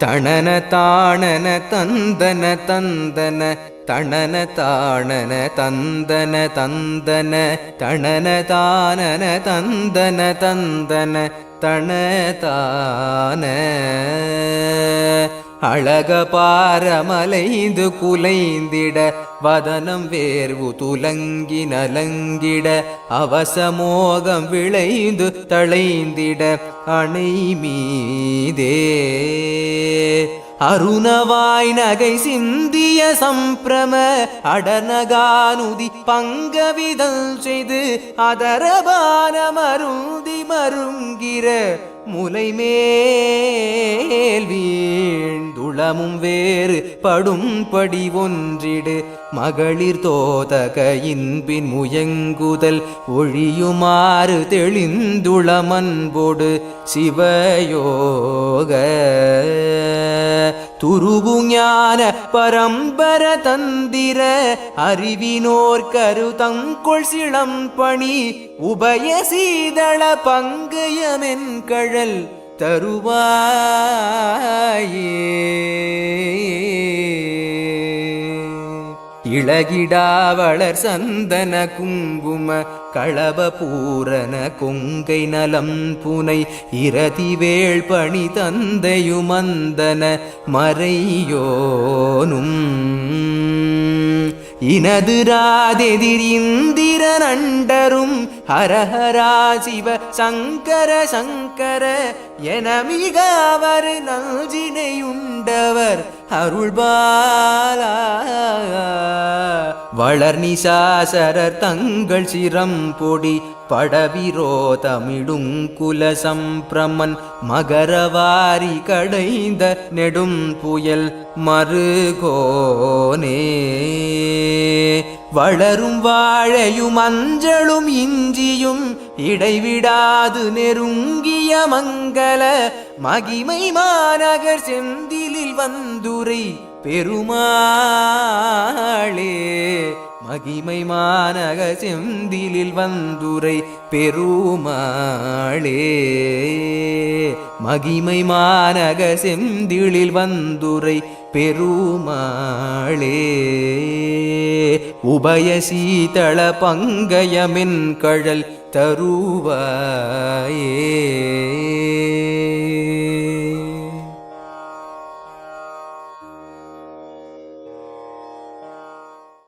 தணன தாணன தந்தன தந்தன தணன தாணன தந்தன தந்தன தணன தானன தந்தன தந்தன தண தான அழக பாரமலைந்து குலைந்திட வதனம் வேர்வு துலங்கி நலங்கிட அவசமோகம் விளைந்து தளைந்திட அணை மீதே. அருணவாய் நகை சிந்திய சம்பிரம அடனகானுதி பங்கவிதல் செய்து அதரபான மருந்தி மருங்கிற முலை வீண் வீழ்ந்துளமும் வேறு படும்படி ஒன்றிடு. மகளிர் தோதகையின்பின் முயங்குதல் ஒழியுமாறு தெளிந்துளமன்போடு சிவயோக துருகுஞான பரம்பர தந்திர அறிவினோர் கருதங்கொள் சிளம் பணி. உபய சீதள பங்கயமென் கழல் தருவாயே இளகிடாவளர் சந்தன குங்கும களப பூரண கொங்கை நலம் புனை இரதிவேள் பணி தந்தையுமந்தன மறையோனும். இனது ராதெதிர் நண்டரும் ஹரஹரா சிவ சங்கர சங்கர என மிக அவர் நல்ஜினையுண்டவர் அருள்பாலா. வளர் நிசாசரர் தங்கள் சிரம் பொடி படவிரோதமிடும் குலசம்பிரமன் மகரவாரி கடைந்த நெடும் புயல் மறுகோனே. வளரும் வாழையும் அஞ்சலும் இஞ்சியும் இடைவிடாது நெருங்கிய மங்கள. மகிமை மாநகர் செந்திலில் வந்துரை பெருமாளே. மகிமை மா செந்திலில் வந்துரை பெருமாளே. மகிமை மாநக செந்திலில் வந்துரை பெருமாளே. உபய சீதள பங்கயமின் கழல் தருவாயே.